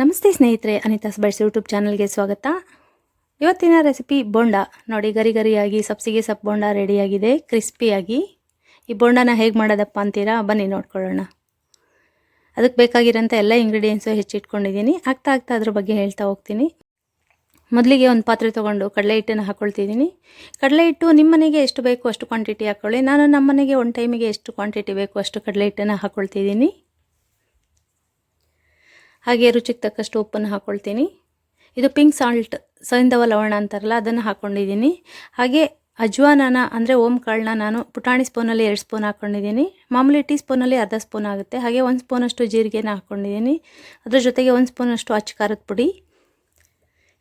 ನಮಸ್ತೆ ಸ್ನೇಹಿತರೆ, Anita byes YouTube ಚಾನಲ್ಗೆ ಸ್ವಾಗತ. ಇವತ್ತಿನ ರೆಸಿಪಿ ಬೋಂಡ. ನೋಡಿ ಗರಿ ಗರಿಯಾಗಿ ಸಬ್ಸಿಗೆ ಸೊಪ್ಪು ಬೋಂಡ ರೆಡಿಯಾಗಿದೆ ಕ್ರಿಸ್ಪಿಯಾಗಿ ಈ ಬೋಂಡನ ಹೇಗೆ ಮಾಡೋದಪ್ಪ ಅಂತೀರಾ, ಬನ್ನಿ ನೋಡ್ಕೊಳ್ಳೋಣ. ಅದಕ್ಕೆ ಬೇಕಾಗಿರೋಂಥ ಎಲ್ಲ ಇಂಗ್ರೀಡಿಯೆಂಟ್ಸು ಹೆಚ್ಚಿಟ್ಕೊಂಡಿದ್ದೀನಿ. ಆಗ್ತಾ ಆಗ್ತಾ ಅದ್ರ ಬಗ್ಗೆ ಹೇಳ್ತಾ ಹೋಗ್ತೀನಿ. ಮೊದಲಿಗೆ ಒಂದು ಪಾತ್ರೆ ತೊಗೊಂಡು ಕಡಲೆ ಹಿಟ್ಟನ್ನು ಹಾಕ್ಕೊಳ್ತಿದ್ದೀನಿ ಕಡಲೆ ಹಿಟ್ಟು ನಿಮ್ಮ ಮನೆಗೆ ಎಷ್ಟು ಬೇಕು ಅಷ್ಟು ಕ್ವಾಂಟಿಟಿ ಹಾಕ್ಕೊಳ್ಳಿ ನಾನು ನಮ್ಮ ಮನೆಗೆ ಒಂದು ಟೈಮಿಗೆ ಎಷ್ಟು ಕ್ವಾಂಟಿಟಿ ಬೇಕು ಅಷ್ಟು ಕಡಲೆ ಹಿಟ್ಟನ್ನು ಹಾಕ್ಕೊಳ್ತಿದ್ದೀನಿ ಹಾಗೆ ರುಚಿಗೆ ತಕ್ಕಷ್ಟು ಉಪ್ಪನ್ನು ಹಾಕ್ಕೊಳ್ತೀನಿ ಇದು ಪಿಂಕ್ ಸಾಲ್ಟ್ ಸೈಂಧವ ಲವಣ ಅಂತಾರಲ್ಲ, ಅದನ್ನು ಹಾಕ್ಕೊಂಡಿದ್ದೀನಿ ಹಾಗೆ ಅಜ್ವಾನನ, ಅಂದರೆ ಓಮ್ ಕಾಳನ್ನ ನಾನು ಪುಟಾಣಿ ಸ್ಪೂನಲ್ಲಿ ಎರಡು ಸ್ಪೂನ್ ಹಾಕ್ಕೊಂಡಿದ್ದೀನಿ ಮಾಮೂಲಿ ಟೀ ಸ್ಪೂನಲ್ಲಿ ಅರ್ಧ ಸ್ಪೂನ್ ಆಗುತ್ತೆ. ಹಾಗೆ ಒಂದು ಸ್ಪೂನಷ್ಟು ಜೀರಿಗೆನ ಹಾಕ್ಕೊಂಡಿದ್ದೀನಿ ಅದ್ರ ಜೊತೆಗೆ ಒಂದು ಸ್ಪೂನಷ್ಟು ಅಚ್ಚ ಖಾರದ ಪುಡಿ.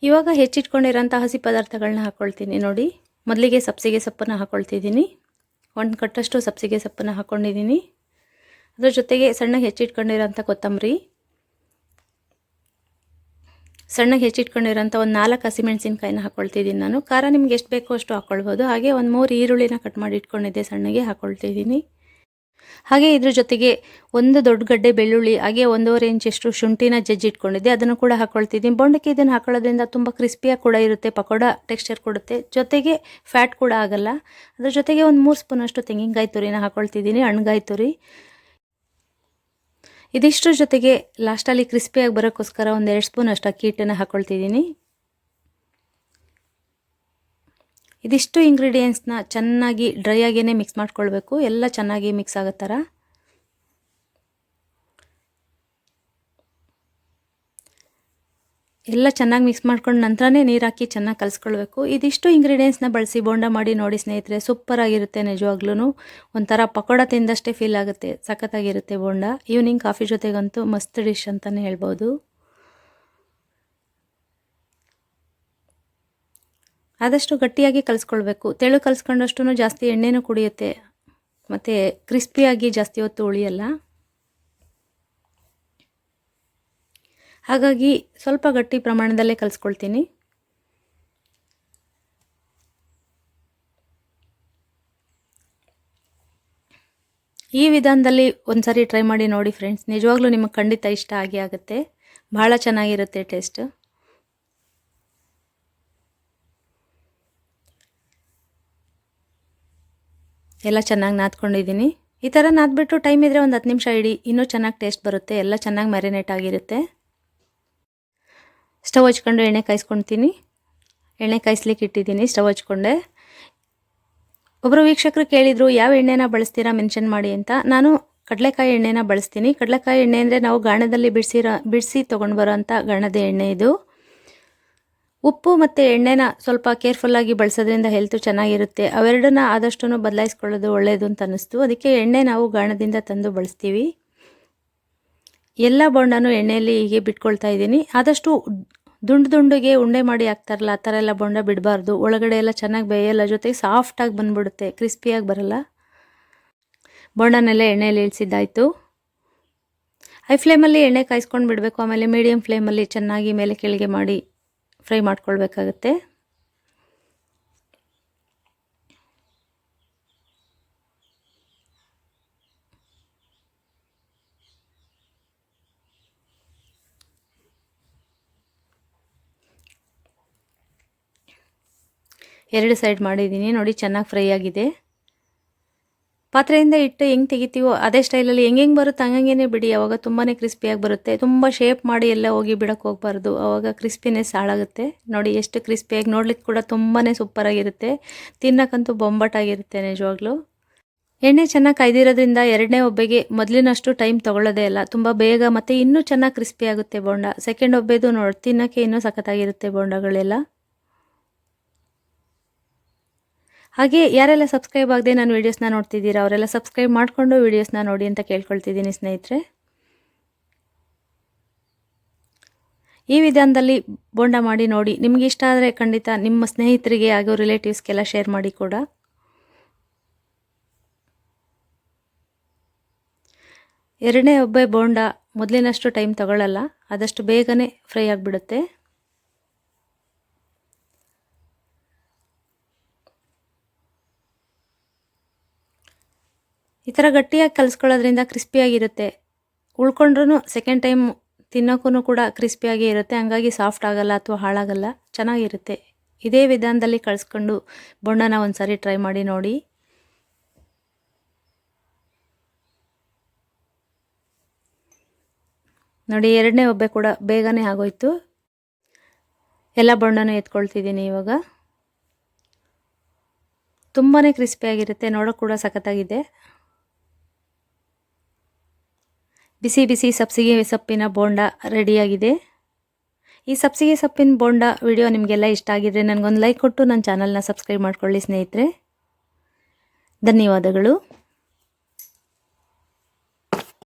ಇವಾಗ ಹೆಚ್ಚಿಟ್ಕೊಂಡಿರೋಂಥ ಹಸಿ ಪದಾರ್ಥಗಳನ್ನ ಹಾಕ್ಕೊಳ್ತೀನಿ ನೋಡಿ. ಮೊದಲಿಗೆ ಸಬ್ಸಿಗೆ ಸೊಪ್ಪನ್ನು ಹಾಕ್ಕೊಳ್ತಿದ್ದೀನಿ ಒಂದು ಕಟ್ಟಷ್ಟು ಸಬ್ಸಿಗೆ ಸೊಪ್ಪನ್ನು ಹಾಕ್ಕೊಂಡಿದ್ದೀನಿ ಅದರ ಜೊತೆಗೆ ಸಣ್ಣಗೆ ಹೆಚ್ಚಿಟ್ಕೊಂಡಿರೋಂಥ ಕೊತ್ತಂಬರಿ. ಸಣ್ಣಗೆ ಹೆಚ್ಚಿಟ್ಕೊಂಡಿರೋಂಥ ಒಂದು ನಾಲ್ಕು ಹಸಿಮೆಣಸಿನ್ಕಾಯಿನ ಹಾಕ್ಕೊಳ್ತಿದ್ದೀನಿ ನಾನು. ಖಾರ ನಿಮ್ಗೆ ಎಷ್ಟು ಬೇಕೋ ಅಷ್ಟು ಹಾಕ್ಕೊಳ್ಬೋದು ಹಾಗೆ ಒಂದು ಮೂರು ಈರುಳ್ಳಿನ ಕಟ್ ಮಾಡಿ ಇಟ್ಕೊಂಡಿದ್ದೆ ಸಣ್ಣಗೆ ಹಾಕ್ಕೊಳ್ತಿದ್ದೀನಿ ಹಾಗೆ ಇದ್ರ ಜೊತೆಗೆ ಒಂದು ದೊಡ್ಡ ಗಡ್ಡೆ ಬೆಳ್ಳುಳ್ಳಿ, ಹಾಗೆ ಒಂದೂವರೆ ಇಂಚಷ್ಟು ಶುಂಠಿನ ಜಜ್ಜಿ ಇಟ್ಕೊಂಡಿದ್ದೆ. ಅದನ್ನು ಕೂಡ ಹಾಕ್ಕೊಳ್ತಿದ್ದೀನಿ ಬೊಂಡಕ್ಕೆ ಇದನ್ನು ಹಾಕೊಳ್ಳೋದ್ರಿಂದ ತುಂಬ ಕ್ರಿಸ್ಪಿಯಾಗಿ ಕೂಡ ಇರುತ್ತೆ, ಪಕೋಡ ಟೆಕ್ಸ್ಚರ್ ಕೊಡುತ್ತೆ. ಜೊತೆಗೆ ಫ್ಯಾಟ್ ಕೂಡ ಆಗಲ್ಲ. ಅದ್ರ ಜೊತೆಗೆ ಒಂದು ಮೂರು ಸ್ಪೂನಷ್ಟು ತೆಂಗಿನಕಾಯಿ ತುರಿನ ಹಾಕ್ಕೊಳ್ತಿದ್ದೀನಿ ಹಣ್ಗಾಯಿ ತುರಿ. ಇದಿಷ್ಟರ ಜೊತೆಗೆ ಲಾಸ್ಟಲ್ಲಿ ಕ್ರಿಸ್ಪಿಯಾಗಿ ಬರೋಕ್ಕೋಸ್ಕರ ಒಂದು ಎರಡು ಸ್ಪೂನ್ ಅಷ್ಟು ಅಕ್ಕಿ ಹಿಟ್ಟನ್ನು ಹಾಕ್ಕೊಳ್ತಿದ್ದೀನಿ ಇದಿಷ್ಟು ಇಂಗ್ರೀಡಿಯೆಂಟ್ಸ್ನ ಚೆನ್ನಾಗಿ ಡ್ರೈ ಆಗೇ ಮಿಕ್ಸ್ ಮಾಡ್ಕೊಳ್ಬೇಕು. ಎಲ್ಲ ಚೆನ್ನಾಗಿ ಮಿಕ್ಸ್ ಆಗೋ ಥರ. ಎಲ್ಲ ಚೆನ್ನಾಗಿ ಮಿಕ್ಸ್ ಮಾಡ್ಕೊಂಡು ನಂತರನೇ ನೀರು ಹಾಕಿ ಚೆನ್ನಾಗಿ ಕಲಿಸ್ಕೊಳ್ಬೇಕು. ಇದಿಷ್ಟು ಇಂಗ್ರೀಡಿಯೆಂಟ್ಸ್ನ ಬಳಸಿ ಬೋಂಡ ಮಾಡಿ ನೋಡಿ ಸ್ನೇಹಿತರೆ ಸೂಪರಾಗಿರುತ್ತೆ ನಿಜವಾಗ್ಲೂ ಒಂಥರ ಪಕೋಡ ತಿಂದಷ್ಟೇ ಫೀಲ್ ಆಗುತ್ತೆ, ಸಖತ್ತಾಗಿರುತ್ತೆ ಬೋಂಡ. ಈವ್ನಿಂಗ್ ಕಾಫಿ ಜೊತೆಗಂತೂ ಮಸ್ತ್ ಡಿಶ್ ಅಂತಲೇ ಹೇಳ್ಬೋದು. ಆದಷ್ಟು ಗಟ್ಟಿಯಾಗಿ ಕಲಿಸ್ಕೊಳ್ಬೇಕು. ತೆಳು ಕಲಿಸ್ಕೊಂಡಷ್ಟು ಜಾಸ್ತಿ ಎಣ್ಣೆನೂ ಕುಡಿಯುತ್ತೆ. ಮತ್ತು ಕ್ರಿಸ್ಪಿಯಾಗಿ ಜಾಸ್ತಿ ಹೊತ್ತು ಉಳಿಯಲ್ಲ. ಹಾಗಾಗಿ ಸ್ವಲ್ಪ ಗಟ್ಟಿ ಪ್ರಮಾಣದಲ್ಲೇ ಕಲಿಸ್ಕೊಳ್ತೀನಿ. ಈ ವಿಧಾನದಲ್ಲಿ ಒಂದು ಸಾರಿ ಟ್ರೈ ಮಾಡಿ ನೋಡಿ ಫ್ರೆಂಡ್ಸ್. ನಿಜವಾಗ್ಲೂ ನಿಮಗೆ ಖಂಡಿತ ಇಷ್ಟ ಆಗಿ ಆಗುತ್ತೆ. ಭಾಳ ಚೆನ್ನಾಗಿರುತ್ತೆ ಟೇಸ್ಟ್. ಎಲ್ಲ ಚೆನ್ನಾಗಿ ನಾದ್ಕೊಂಡಿದ್ದೀನಿ. ಈ ಥರ ನಾದ್ಬಿಟ್ಟು ಟೈಮ್ ಇದ್ದರೆ ಒಂದು ಹತ್ತು ನಿಮಿಷ ಇಡಿ. ಇನ್ನೂ ಚೆನ್ನಾಗಿ ಟೇಸ್ಟ್ ಬರುತ್ತೆ. ಎಲ್ಲ ಚೆನ್ನಾಗಿ ಮ್ಯಾರಿನೇಟ್ ಆಗಿರುತ್ತೆ. ಸ್ಟವ್ ಹಚ್ಕೊಂಡು ಎಣ್ಣೆ ಕಾಯಿಸ್ಕೊಳ್ತೀನಿ. ಎಣ್ಣೆ ಕಾಯಿಸ್ಲಿಕ್ಕೆ ಇಟ್ಟಿದ್ದೀನಿ ಸ್ಟವ್ ಹಚ್ಕೊಂಡೆ. ಒಬ್ಬರು ವೀಕ್ಷಕರು ಕೇಳಿದರು, ಯಾವ ಎಣ್ಣೆನ ಬಳಸ್ತೀರಾ ಮೆನ್ಷನ್ ಮಾಡಿ ಅಂತ. ನಾನು ಕಡಲೆಕಾಯಿ ಎಣ್ಣೆನ ಬಳಸ್ತೀನಿ. ಕಡಲೆಕಾಯಿ ಎಣ್ಣೆ ಅಂದರೆ ನಾವು ಗಾಣದಲ್ಲಿ ಬಿಡಿಸಿರೋ, ಬಿಡಿಸಿ ತೊಗೊಂಡು ಬರೋ ಅಂಥ ಗಾಣದ ಎಣ್ಣೆ ಇದು. ಉಪ್ಪು ಮತ್ತು ಎಣ್ಣೆನ ಸ್ವಲ್ಪ ಕೇರ್ಫುಲ್ಲಾಗಿ ಬಳಸೋದ್ರಿಂದ ಹೆಲ್ತು ಚೆನ್ನಾಗಿರುತ್ತೆ. ಅವೆರಡನ್ನ ಆದಷ್ಟು ಬದಲಾಯಿಸ್ಕೊಳ್ಳೋದು ಒಳ್ಳೆಯದು ಅಂತ ಅನ್ನಿಸ್ತು. ಅದಕ್ಕೆ ಎಣ್ಣೆ ನಾವು ಗಾಣದಿಂದ ತಂದು ಬಳಸ್ತೀವಿ. ಎಲ್ಲ ಬೋಂಡನೂ ಎಣ್ಣೆಯಲ್ಲಿ ಹೀಗೆ ಬಿಟ್ಕೊಳ್ತಾ ಇದ್ದೀನಿ. ಆದಷ್ಟು ದುಂಡು ದುಂಡಿಗೆ ಉಂಡೆ ಮಾಡಿ ಹಾಕ್ತಾರಲ್ಲ, ಆ ಥರ ಎಲ್ಲ ಬೋಂಡ ಬಿಡಬಾರ್ದು. ಒಳಗಡೆ ಎಲ್ಲ ಚೆನ್ನಾಗಿ ಬೇಯಲ್ಲ ಜೊತೆಗೆ ಸಾಫ್ಟಾಗಿ ಬಂದ್ಬಿಡುತ್ತೆ ಕ್ರಿಸ್ಪಿಯಾಗಿ ಬರಲ್ಲ. ಬೋಂಡನೆಲ್ಲ ಎಣ್ಣೆಯಲ್ಲಿ ಇಳಿಸಿದ್ದಾಯಿತು. ಹೈ ಫ್ಲೇಮಲ್ಲಿ ಎಣ್ಣೆ ಕಾಯಿಸ್ಕೊಂಡು ಬಿಡಬೇಕು ಆಮೇಲೆ ಮೀಡಿಯಮ್ ಫ್ಲೇಮಲ್ಲಿ ಚೆನ್ನಾಗಿ ಮೇಲೆ ಕೆಳಗೆ ಮಾಡಿ ಫ್ರೈ ಮಾಡ್ಕೊಳ್ಬೇಕಾಗತ್ತೆ. ಎರಡು ಸೈಡ್ ಮಾಡಿದ್ದೀನಿ. ನೋಡಿ, ಚೆನ್ನಾಗಿ ಫ್ರೈ ಆಗಿದೆ. ಪಾತ್ರೆಯಿಂದ ಇಟ್ಟು ಹೆಂಗೆ ತೆಗಿತೀವೋ ಅದೇ ಸ್ಟೈಲಲ್ಲಿ ಹೆಂಗೆ ಹೆಂಗೆ ಬರುತ್ತೆ ಹಂಗಂಗೆ ಬಿಡಿ. ಅವಾಗ ತುಂಬಾ ಕ್ರಿಸ್ಪಿಯಾಗಿ ಬರುತ್ತೆ. ತುಂಬ ಶೇಪ್ ಮಾಡಿ ಎಲ್ಲ ಹೋಗಿ ಬಿಡೋಕ್ಕೆ ಹೋಗ್ಬಾರ್ದು. ಅವಾಗ ಕ್ರಿಸ್ಪಿನೆಸ್ ಹಾಳಾಗುತ್ತೆ. ನೋಡಿ, ಎಷ್ಟು ಕ್ರಿಸ್ಪಿಯಾಗಿ ನೋಡ್ಲಿಕ್ಕೆ ಕೂಡ ತುಂಬಾ ಸೂಪರಾಗಿರುತ್ತೆ ತಿನ್ನಕ್ಕಂತೂ ಬೊಂಬಟಾಗಿರುತ್ತೆ ನಿಜವಾಗ್ಲೂ. ಎಣ್ಣೆ ಚೆನ್ನಾಗಿ ಕಾಯ್ದಿರೋದ್ರಿಂದ ಎರಡನೇ ಒಬ್ಬೆಗೆ ಮೊದಲಿನಷ್ಟು ಟೈಮ್ ತೊಗೊಳ್ಳೋದೇ ಇಲ್ಲ. ತುಂಬ ಬೇಗ ಮತ್ತು ಇನ್ನೂ ಚೆನ್ನಾಗಿ ಕ್ರಿಸ್ಪಿಯಾಗುತ್ತೆ ಬೋಂಡ. ಸೆಕೆಂಡ್ ಒಬ್ಬೆದು ನೋಡಿ ತಿನ್ನೋಕ್ಕೆ ಇನ್ನೂ ಸಖತ್ತಾಗಿರುತ್ತೆ ಬೋಂಡಗಳೆಲ್ಲ. ಹಾಗೆ ಯಾರೆಲ್ಲ ಸಬ್ಸ್ಕ್ರೈಬ್ ಆಗದೆ ನಾನು ವೀಡಿಯೋಸ್ನ ನೋಡ್ತಿದ್ದೀರಾ, ಅವರೆಲ್ಲ ಸಬ್ಸ್ಕ್ರೈಬ್ ಮಾಡಿಕೊಂಡು ವೀಡಿಯೋಸ್ನ ನೋಡಿ ಅಂತ ಕೇಳ್ಕೊಳ್ತಿದ್ದೀನಿ ಸ್ನೇಹಿತರೆ. ಈ ವಿಧಾನದಲ್ಲಿ ಬೋಂಡ ಮಾಡಿ ನೋಡಿ, ನಿಮಗೆ ಇಷ್ಟ ಆದರೆ ಖಂಡಿತ ನಿಮ್ಮ ಸ್ನೇಹಿತರಿಗೆ ಹಾಗೂ ರಿಲೇಟಿವ್ಸ್ಗೆಲ್ಲ ಶೇರ್ ಮಾಡಿ ಕೂಡ. ಎರಡನೇ ಒಬ್ಬೆ ಬೋಂಡ ಮೊದಲಿನಷ್ಟು ಟೈಮ್ ತಗೊಳ್ಳಲ್ಲ ಆದಷ್ಟು ಬೇಗನೆ ಫ್ರೈ ಆಗಿಬಿಡುತ್ತೆ. ಈ ಥರ ಗಟ್ಟಿಯಾಗಿ ಕಲಿಸ್ಕೊಳ್ಳೋದ್ರಿಂದ ಕ್ರಿಸ್ಪಿಯಾಗಿರುತ್ತೆ ಉಳ್ಕೊಂಡ್ರೂ ಸೆಕೆಂಡ್ ಟೈಮ್ ತಿನ್ನೋಕ್ಕೂ ಕೂಡ ಕ್ರಿಸ್ಪಿಯಾಗಿ ಇರುತ್ತೆ. ಹಂಗಾಗಿ ಸಾಫ್ಟ್ ಆಗಲ್ಲ ಅಥವಾ ಹಾಳಾಗಲ್ಲ, ಚೆನ್ನಾಗಿರುತ್ತೆ. ಇದೇ ವಿಧಾನದಲ್ಲಿ ಕಳಿಸ್ಕೊಂಡು ಬೊಣ್ಣನ ಒಂದು ಸಾರಿ ಟ್ರೈ ಮಾಡಿ ನೋಡಿ. ನೋಡಿ, ಎರಡನೇ ಒಬ್ಬೆ ಕೂಡ ಬೇಗನೆ ಆಗೋಯ್ತು. ಎಲ್ಲ ಬಣ್ಣನೂ ಎತ್ಕೊಳ್ತಿದ್ದೀನಿ ಇವಾಗ. ತುಂಬಾ ಕ್ರಿಸ್ಪಿಯಾಗಿರುತ್ತೆ ನೋಡೋಕೆ ಕೂಡ ಸಖತ್ತಾಗಿದೆ. ಬಿಸಿ ಬಿಸಿ ಸಬ್ಸಿಗೆ ಸೊಪ್ಪಿನ ಬೋಂಡ ರೆಡಿಯಾಗಿದೆ. ಈ ಸಬ್ಸಿಗೆ ಸೊಪ್ಪಿನ ಬೋಂಡ ವಿಡಿಯೋ ನಿಮಗೆಲ್ಲ ಇಷ್ಟ ಆಗಿದ್ರೆ ನನಗೊಂದು ಲೈಕ್ ಕೊಟ್ಟು ನನ್ನ ಚಾನಲ್ನ ಸಬ್ಸ್ಕ್ರೈಬ್ ಮಾಡ್ಕೊಳ್ಳಿ ಸ್ನೇಹಿತರೆ. ಧನ್ಯವಾದಗಳು.